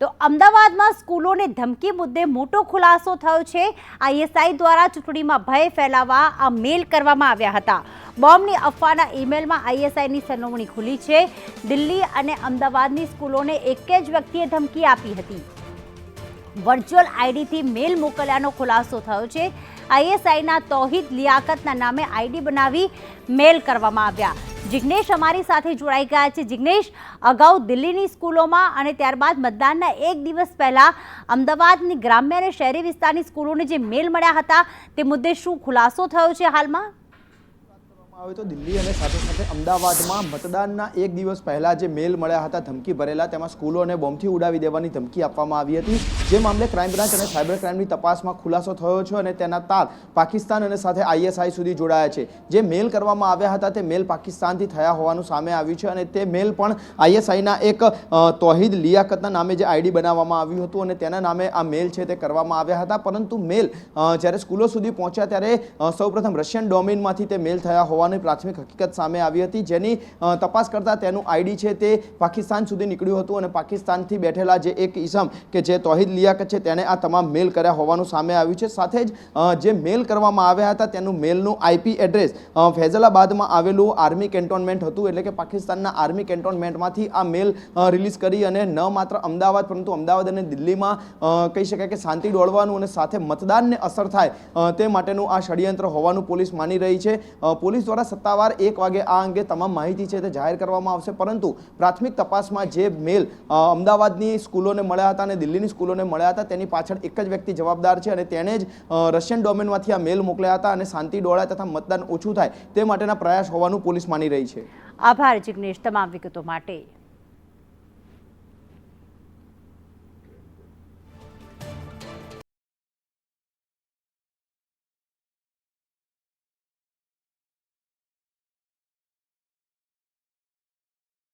તો અમદાવાદમાં સ્કૂલોને ધમકી મુદ્દે મોટો ખુલાસો થયો છે. આઈએસઆઈ દ્વારા ચૂંટણીમાં ભય ફેલાવવા આ મેલ કરવામાં આવ્યા હતા. બોમ્બની અફવાના ઈમેલમાં આઈએસઆઈની સરનામણી ખુલી છે. દિલ્હી અને અમદાવાદની સ્કૂલોને એક જ વ્યક્તિએ ધમકી આપી હતી. વર્ચ્યુઅલ આઈડીથી મેલ મોકલ્યાનો ખુલાસો થયો છે. આઈએસઆઈના તૌહિદ લિયાકતના નામે આઈડી બનાવી મેલ કરવામાં આવ્યા. જિગ્નેશ અમારી સાથે જોડાઈ ગયા છે. જિગ્નેશ, અગાઉ દિલ્હીની સ્કૂલોમાં અને ત્યારબાદ મતદાનના એક દિવસ પહેલા અમદાવાદની ગ્રામ્ય અને શહેરી વિસ્તારની સ્કૂલોને જે મેલ મળ્યા હતા, તે મુદ્દે શું ખુલાસો થયો છે હાલમાં? આવે તો દિલ્હી અને સાથે સાથે અમદાવાદમાં મતદાનના એક દિવસ પહેલા જે મેલ મળ્યા હતા ધમકી ભરેલા, તેમાં સ્કૂલોને બોમ્બથી ઉડાવી દેવાની ધમકી આપવામાં આવી હતી. જે મામલે ક્રાઇમ બ્રાન્ચ અને સાયબર ક્રાઇમની તપાસમાં ખુલાસો થયો છે અને તેના તાર પાકિસ્તાન અને સાથે આઈએસઆઈ સુધી જોડાયા છે. જે મેલ કરવામાં આવ્યા હતા તે મેલ પાકિસ્તાનથી થયા હોવાનું સામે આવ્યું છે અને તે મેલ પણ આઈએસઆઈના એક તોહિદ લિયાકતના નામે જે આઈડી બનાવવામાં આવ્યું હતું અને તેના નામે આ મેલ છે તે કરવામાં આવ્યા હતા. પરંતુ મેલ જ્યારે સ્કૂલો સુધી પહોંચ્યા ત્યારે સૌપ્રથમ રશિયન ડોમેનમાંથી તે મેલ થયા હોવાની પ્રાથમિક હકીકત સામે આવી હતી. જેની તપાસ કરતા તેનું આઈડી છે તે પાકિસ્તાન સુધી નીકળ્યું હતું અને પાકિસ્તાનથી બેઠેલા જે એક ઇસમ કે જે તોહિદ લિયાકત છે તેણે આ તમામ મેલ કર્યા હોવાનું સામે આવ્યું છે. સાથે જ જે મેલ કરવામાં આવ્યા હતા તેનું મેલનું આઈપી એડ્રેસ ફૈઝલાબાદમાં આવેલું આર્મી કેન્ટોનમેન્ટ હતું. એટલે કે પાકિસ્તાનના આર્મી કેન્ટોનમેન્ટમાંથી આ મેલ રિલીઝ કરી અને ન માત્ર અમદાવાદ, પરંતુ અમદાવાદ અને દિલ્હીમાં કહી શકાય કે શાંતિ દોડવાનું અને સાથે મતદાનને અસર થાય તે માટેનું આ ષડયંત્ર હોવાનું પોલીસ માની રહી છે. પોલીસ દ્વારા સત્તાવાર એક વાગે આ અંગે તમામ માહિતી છે તે જાહેર કરવામાં આવશે. પરંતુ પ્રાથમિક તપાસમાં જે મેલ અમદાવાદની સ્કૂલોને મળ્યા હતા અને દિલ્હીની સ્કૂલોને મળ્યા હતા, તેની પાછળ એક જ વ્યક્તિ જવાબદાર છે અને તેણે જ રશિયન ડોમેનમાંથી આ મેલ મોકલ્યા હતા અને શાંતિ ડોળાય તથા મતદાન ઓછું થાય તે માટેના પ્રયાસ હોવાનું પોલીસ માની રહી છે. આભાર જિગ્નેશ, તમામ વિગતો માટે.